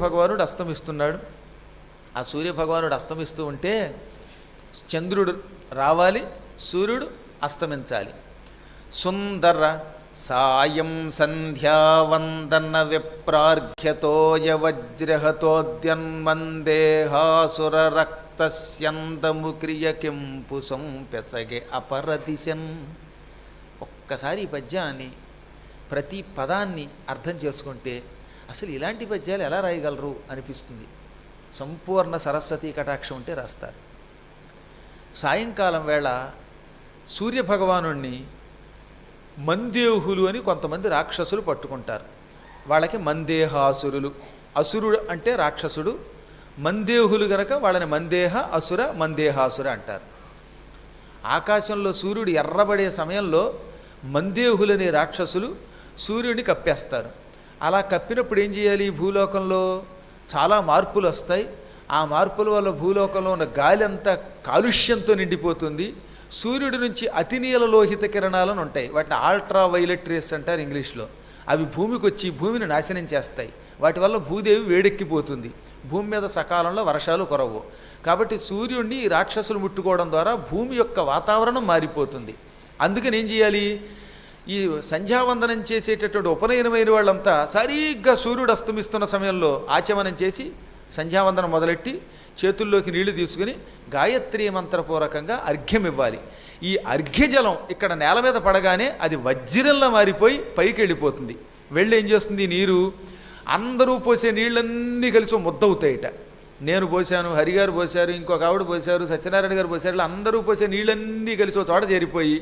భగవానుడు అస్తమిస్తున్నాడు. ఆ సూర్య భగవానుడు అస్తమిస్తూ ఉంటే చంద్రుడు రావాలి సూర్యుడు అస్తమించాలి. సుందర సాయం సంధ్యావందన విప్రార్ఘ్యతోయ వజ్రహతోద్యన్మందేహాసుర రక్తస్యందము క్రియ కెంపు సంపెసగే అపరదిశన్ ఒక్కసారి ఈ పద్యాన్ని ప్రతి పదాన్ని అర్థం చేసుకుంటే అసలు ఇలాంటి పద్యాలు ఎలా రాయగలరు అనిపిస్తుంది. సంపూర్ణ సరస్వతీ కటాక్షం ఉంటే రాస్తారు. సాయంకాలం వేళ సూర్యభగవాను మందేహులు అని కొంతమంది రాక్షసులు పట్టుకుంటారు. వాళ్ళకి మందేహాసురులు. అసురుడు అంటే రాక్షసుడు. మందేహులు గనక వాళ్ళని మందేహ అసుర మందేహాసుర అంటారు. ఆకాశంలో సూర్యుడు ఎర్రబడే సమయంలో మందేహులనే రాక్షసులు సూర్యుడిని కప్పేస్తారు. అలా కప్పినప్పుడు ఏం చేయాలి? భూలోకంలో చాలా మార్పులు వస్తాయి. ఆ మార్పుల వల్ల భూలోకంలో ఉన్న గాలి అంతా కాలుష్యంతో నిండిపోతుంది. సూర్యుడి నుంచి అతినీల లోహిత కిరణాలను ఉంటాయి. వాటిని ఆల్ట్రా వైలెట్ రేస్ అంటారు ఇంగ్లీష్లో. అవి భూమికి వచ్చి భూమిని నాశనం చేస్తాయి. వాటి వల్ల భూదేవి వేడెక్కిపోతుంది. భూమి మీద సకాలంలో వర్షాలు కురవు. కాబట్టి సూర్యుడిని రాక్షసులు ముట్టుకోవడం ద్వారా భూమి యొక్క వాతావరణం మారిపోతుంది. అందుకని ఏం చేయాలి? ఈ సంధ్యావందనం చేసేటటువంటి ఉపనయనమైన వాళ్ళంతా సరిగ్గా సూర్యుడు అస్తమిస్తున్న సమయంలో ఆచమనం చేసి సంధ్యావందనం మొదలెట్టి చేతుల్లోకి నీళ్ళు తీసుకుని గాయత్రి మంత్రపూర్వకంగా అర్ఘ్యం ఇవ్వాలి. ఈ అర్ఘ్యజలం ఇక్కడ నేల మీద పడగానే అది వజ్రంలా మారిపోయి పైకి వెళ్ళిపోతుంది. వెళ్ళి ఏం చేస్తుంది? నీరు అందరూ పోసే నీళ్ళన్నీ కలిసి ముద్దవుతాయిట నేను పోసాను హరిగారు పోశారు ఇంకొక ఆవిడ పోశారు సత్యనారాయణ గారు పోశారు అందరూ పోసే నీళ్ళన్నీ కలిసి ఒక చోట చేరిపోయి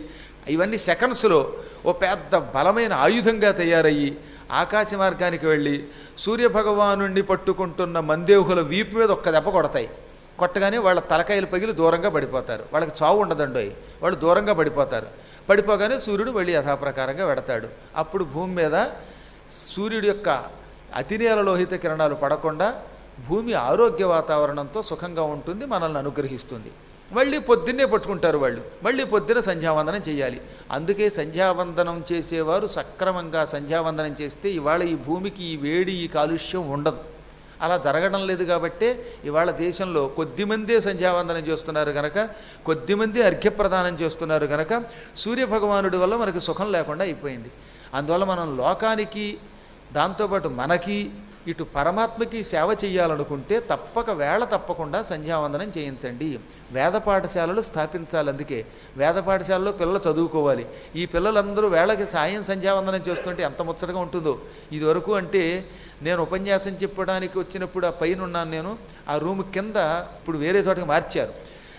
ఇవన్నీ సెకండ్స్లో ఓ పెద్ద బలమైన ఆయుధంగా తయారయ్యి ఆకాశ మార్గానికి వెళ్ళి సూర్యభగవాను పట్టుకుంటున్న మందేహుల వీపు మీద ఒక్క దెబ్బ కొడతాయి. కొట్టగానే వాళ్ళ తలకాయలు పగిలి దూరంగా పడిపోతారు. వాళ్ళకి చావు ఉండదండోయ్. వాళ్ళు దూరంగా పడిపోతారు. పడిపోగానే సూర్యుడు వెళ్ళి యథాప్రకారంగా వెడతాడు. అప్పుడు భూమి మీద సూర్యుడి యొక్క అతినేల లోహిత కిరణాలు పడకుండా భూమి ఆరోగ్య వాతావరణంతో సుఖంగా ఉంటుంది మనల్ని అనుగ్రహిస్తుంది. మళ్ళీ పొద్దున్నే పట్టుకుంటారు వాళ్ళు. మళ్ళీ పొద్దున సంధ్యావందనం చేయాలి. అందుకే సంధ్యావందనం చేసేవారు సక్రమంగా సంధ్యావందనం చేస్తే ఇవాళ ఈ భూమికి ఈ వేడి ఈ కాలుష్యం ఉండదు. అలా జరగడం లేదు కాబట్టే ఇవాళ దేశంలో కొద్దిమందే సంధ్యావందనం చేస్తున్నారు కనుక కొద్దిమంది అర్ఘ్యప్రదానం చేస్తున్నారు కనుక సూర్యభగవానుడి వల్ల మనకి సుఖం లేకుండా అయిపోయింది. అందువల్ల మనం లోకానికి దాంతోపాటు మనకి ఇటు పరమాత్మకి సేవ చేయాలనుకుంటే తప్పక వేళ తప్పకుండా సంధ్యావందనం చేయించండి. వేద పాఠశాలలు స్థాపించాలి అందుకే. వేద పాఠశాలలో పిల్లలు చదువుకోవాలి. ఈ పిల్లలందరూ వేళకి సాయం సంధ్యావందనం చేస్తుంటే ఎంత ముచ్చటగా ఉంటుందో. ఇదివరకు అంటే నేను ఉపన్యాసం చెప్పడానికి వచ్చినప్పుడు ఆ పైన ఉన్నాను నేను. ఆ రూమ్ కింద ఇప్పుడు వేరే చోటకి మార్చారు.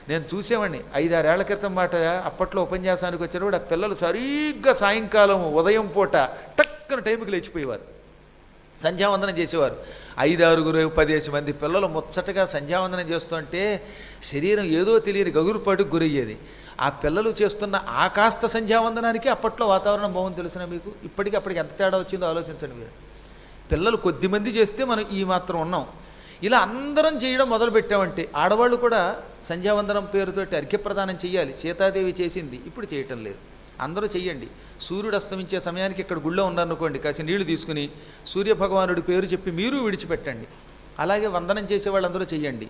నేను చూసేవాడిని. ఐదారేళ్ళ క్రితం మాట అప్పట్లో ఉపన్యాసానికి వచ్చినప్పుడు ఆ పిల్లలు సరిగ్గా సాయంకాలం ఉదయం పూట టక్కన టైంకి లేచిపోయేవారు. సంధ్యావందనం చేసేవారు. ఐదు ఆరుగురు పదిహేసి మంది పిల్లలు ముచ్చటగా సంధ్యావందనం చేస్తుంటే శరీరం ఏదో తెలియని గగురుపాటుకు గురయ్యేది. ఆ పిల్లలు చేస్తున్న ఆ కాస్త సంధ్యావందనానికి అప్పట్లో వాతావరణం బాగుంది తెలిసిన మీకు? ఇప్పటికి అప్పటికి ఎంత తేడా వచ్చిందో ఆలోచించండి మీరు. పిల్లలు కొద్దిమంది చేస్తే మనం ఈ మాత్రం ఉన్నాం. ఇలా అందరం చేయడం మొదలు పెట్టామంటే ఆడవాళ్ళు కూడా సంధ్యావందనం పేరుతోటి అర్ఘ్యప్రదానం చేయాలి సీతాదేవి చేసింది. ఇప్పుడు చేయటం లేదు. అందరూ చెయ్యండి. సూర్యుడు అస్తమించే సమయానికి ఇక్కడ గుళ్ళో ఉన్నారనుకోండి కాసి నీళ్ళు తీసుకుని సూర్యభగవానుడి పేరు చెప్పి మీరు విడిచిపెట్టండి. అలాగే వందనం చేసే వాళ్ళందరూ చెయ్యండి.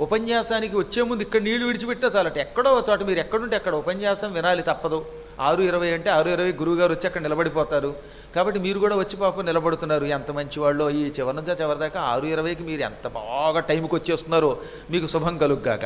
ఉపన్యాసానికి వచ్చే ముందు ఇక్కడ నీళ్ళు విడిచిపెట్టే చాలట. ఎక్కడో చోట మీరు ఎక్కడుంటే అక్కడ ఉపన్యాసం వినాలి తప్పదు. ఆరు ఇరవై అంటే ఆరు ఇరవై గురువుగారు వచ్చి అక్కడ నిలబడిపోతారు. కాబట్టి మీరు కూడా వచ్చి పాపం నిలబడుతున్నారు. ఎంత మంచి వాళ్ళు ఈ చివరి నుంచి చివరిదాకా ఆరు ఇరవైకి మీరు ఎంత బాగా టైంకి వచ్చేస్తున్నారో మీకు శుభం కలుగ్గాక.